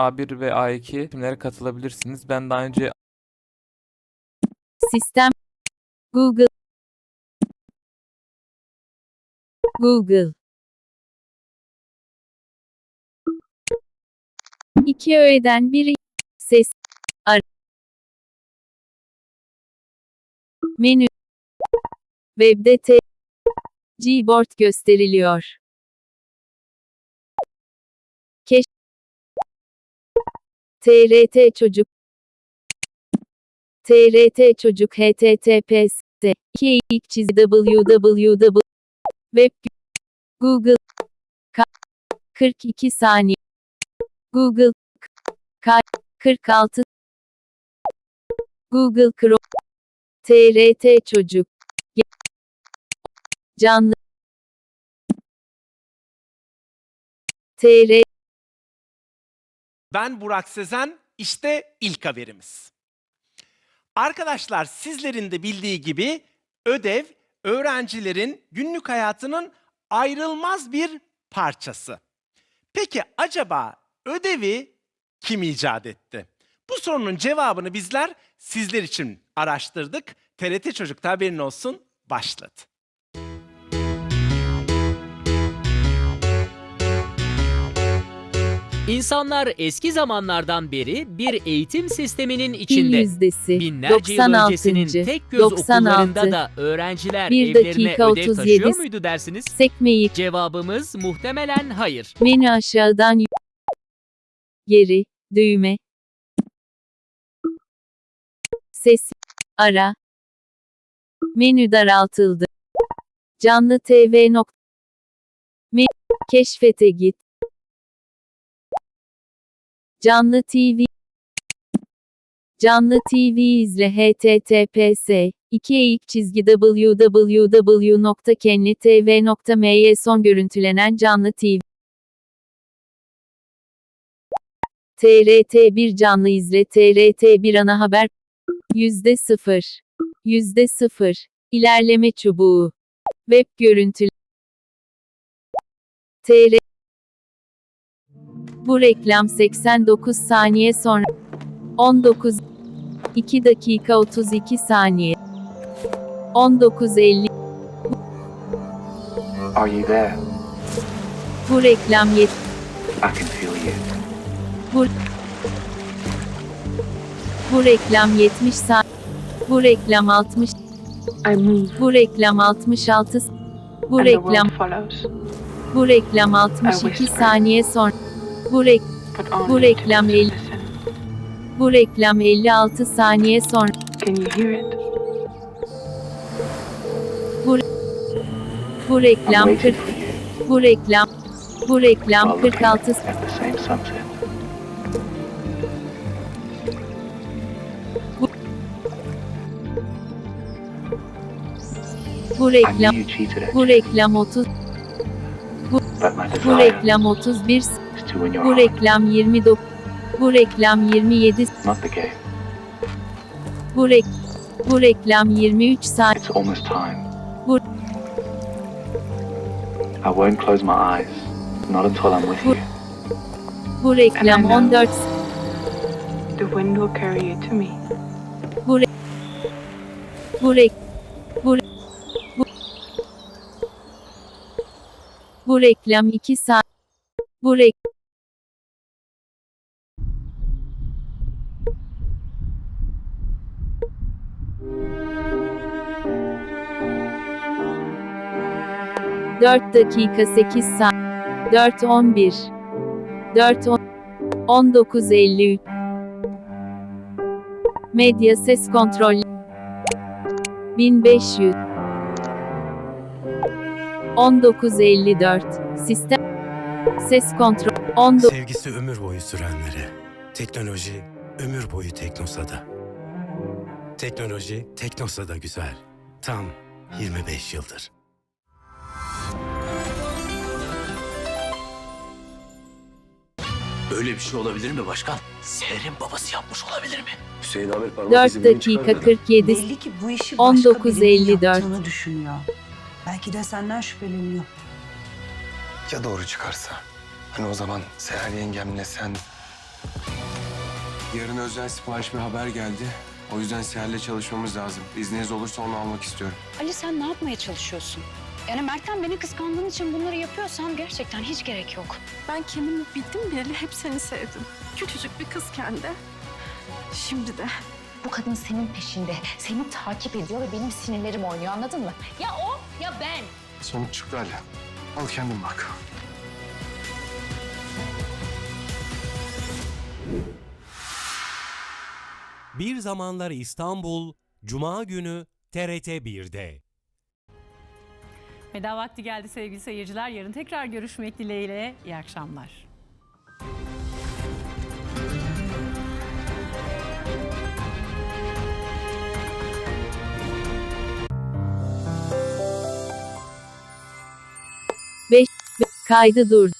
A1 ve A2 timlere katılabilirsiniz. Ben daha önce Sistem. Google. Google. İki öğeden biri. Ses. Ar. Menü. Webde t. Gboard gösteriliyor. TRT çocuk. TRT çocuk https 2 ilk çizgi www web Google Ka- 42 saniye. Google Ka- 46 Google Chrome. TRT çocuk. Canlı. TR Ben Burak Sezen, işte ilk haberimiz. Arkadaşlar sizlerin de bildiği gibi ödev öğrencilerin günlük hayatının ayrılmaz bir parçası. Peki acaba ödevi kim icat etti? Bu sorunun cevabını bizler sizler için araştırdık. TRT Çocuk'ta haberin olsun başladı. İnsanlar eski zamanlardan beri bir eğitim sisteminin içinde. yüzdesi Binlerce yıl 96. öncesinin tek göz 96. okullarında da öğrenciler evlerine ödev 37 taşıyor muydu dersiniz? sekmeyi Cevabımız muhtemelen hayır. Menü aşağıdan geri, düğme. Ses, ara. Menü daraltıldı. Canlı TV nok. Me keşfete git. Canlı TV. Canlı TV izle https 2 eğik çizgi www.kenlitv.m'ye son görüntülenen canlı TV. TRT1 canlı izle TRT1 ana haber yüzde sıfır yüzde sıfır ilerleme çubuğu web görüntü TR bu reklam 89 saniye sonra 19 2 dakika 32 saniye 19.50 Are you there? bu reklam yet I can feel you. bu bu reklam 70 saniye bu reklam 60 I move, Bu reklam 66. Bu and the reklam world follows. bu reklam 62 saniye sonra. Bu rek Bu reklam el- bu reklam 56 saniye sonra. Can you hear it? Bu I'm reklam 40 waiting for you. bu reklam bu reklam while looking 46 at the same sunset. bu I reklam bu reklam 30 but my bu desire reklam 31 is to win your bu heart, reklam 29 bu reklam 27 not the game. bu rek bu reklam 23 saniye It's almost time. Bu- I won't close my eyes, not until I'm with Bu- you. bu reklam 14 The wind will carry you to me. bu re, bu rek bu, bu bu reklam 2 saat bu rek Dört dakika sekiz saat. Dört on bir. Dört on. On dokuz elli üç. Medya ses kontrol 1500 1954 Sistem Ses kontrol 19 Sevgisi ömür boyu sürenlere. Teknoloji ömür boyu Teknosa'da. Teknoloji Teknosa'da güzel. Tam 25 yıldır. Böyle bir şey olabilir mi başkan? Seher'in babası yapmış olabilir mi? Hüseyin Amir parmak 4 izi beni dakika çıkarmadı. 47 Belli ki bu işi başka 19.54. birinin yaptığını düşünüyor. Belki de senden şüpheleniyor. Ya doğru çıkarsa? Hani o zaman Seher yengemle sen Yarın özel sipariş bir haber geldi. O yüzden Seher'le çalışmamız lazım. İzniniz olursa onu almak istiyorum. Ali sen ne yapmaya çalışıyorsun? Yani Mert'ten beni kıskandığın için bunları yapıyorsan gerçekten hiç gerek yok. Ben kendimi bildim bileli hep seni sevdim. Küçücük bir kızken de. Şimdi de. Bu kadın senin peşinde, seni takip ediyor ve benim sinirlerim oynuyor anladın mı? Ya o ya ben. Sonuç çıktı Ali. Al kendin bak. Bir Zamanlar İstanbul, Cuma günü TRT 1'de. Veda vakti geldi sevgili seyirciler. Yarın tekrar görüşmek dileğiyle. İyi akşamlar. Kaydı dur.